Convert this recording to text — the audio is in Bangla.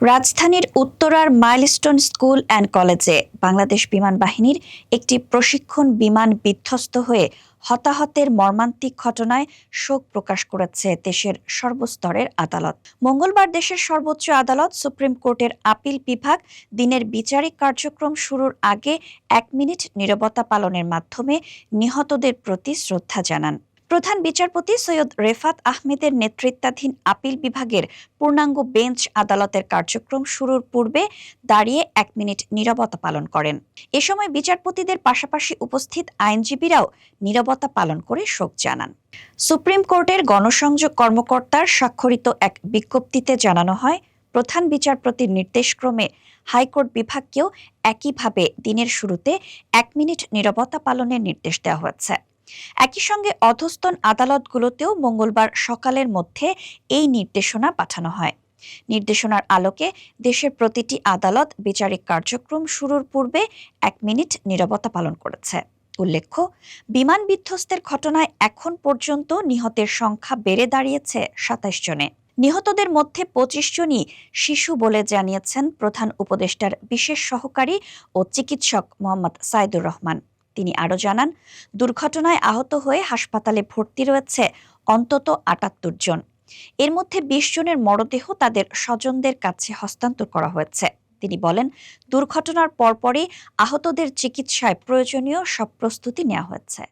রাজধানীর উত্তরার মাইলস্টোন স্কুল অ্যান্ড কলেজে বাংলাদেশ বিমান বাহিনীর একটি প্রশিক্ষণ বিমান বিধ্বস্ত হয়ে হতাহতের মর্মান্তিক ঘটনায় শোক প্রকাশ করেছে দেশের সর্বস্তরের আদালত। মঙ্গলবার দেশের সর্বোচ্চ আদালত সুপ্রিম কোর্টের আপিল বিভাগ দিনের বিচারিক কার্যক্রম শুরুর আগে এক মিনিট নীরবতা পালনের মাধ্যমে নিহতদের প্রতি শ্রদ্ধা জানান। প্রধান বিচারপতি সৈয়দ রেফাত আহমেদের নেতৃত্বাধীন আপিল বিভাগের পূর্ণাঙ্গ বেঞ্চ আদালতের কার্যক্রম শুরুর পূর্বে দাঁড়িয়ে এক মিনিট নীরবতা পালন করেন। এ সময় বিচারপতিদের পাশাপাশি উপস্থিত আইনজীবীরাও নীরবতা পালন করে শোক জানান। সুপ্রিম কোর্টের গণসংযোগ কর্মকর্তার স্বাক্ষরিত এক বিজ্ঞপ্তিতে জানানো হয়, প্রধান বিচারপতির নির্দেশক্রমে হাইকোর্ট বিভাগকেও একইভাবে দিনের শুরুতে এক মিনিট নীরবতা পালনের নির্দেশ দেওয়া হয়েছে। একই সঙ্গে অধস্তন আদালতগুলোতেও মঙ্গলবার সকালের মধ্যে এই নির্দেশনা পাঠানো হয়। নির্দেশনার আলোকে দেশের প্রতিটি আদালত বিচারিক কার্যক্রম শুরুর পূর্বে এক মিনিট নীরবতা পালন করেছে। উল্লেখ্য, বিমান বিধ্বস্তের ঘটনায় এখন পর্যন্ত নিহতের সংখ্যা বেড়ে দাঁড়িয়েছে সাতাশ জনে। নিহতদের মধ্যে পঁচিশ জনই শিশু বলে জানিয়েছেন প্রধান উপদেষ্টার বিশেষ সহকারী ও চিকিৎসক মোহাম্মদ সাইদুর রহমান। তিনি আরও জানান, দুর্ঘটনায় আহত হয়ে হাসপাতালে ভর্তি রয়েছে অন্তত আটাত্তর জন। এর মধ্যে বিশ জনের মরদেহ তাদের স্বজনদের কাছে হস্তান্তর করা হয়েছে। তিনি বলেন, দুর্ঘটনার পরপরই আহতদের চিকিৎসায় প্রয়োজনীয় সব প্রস্তুতি নেওয়া হয়েছে।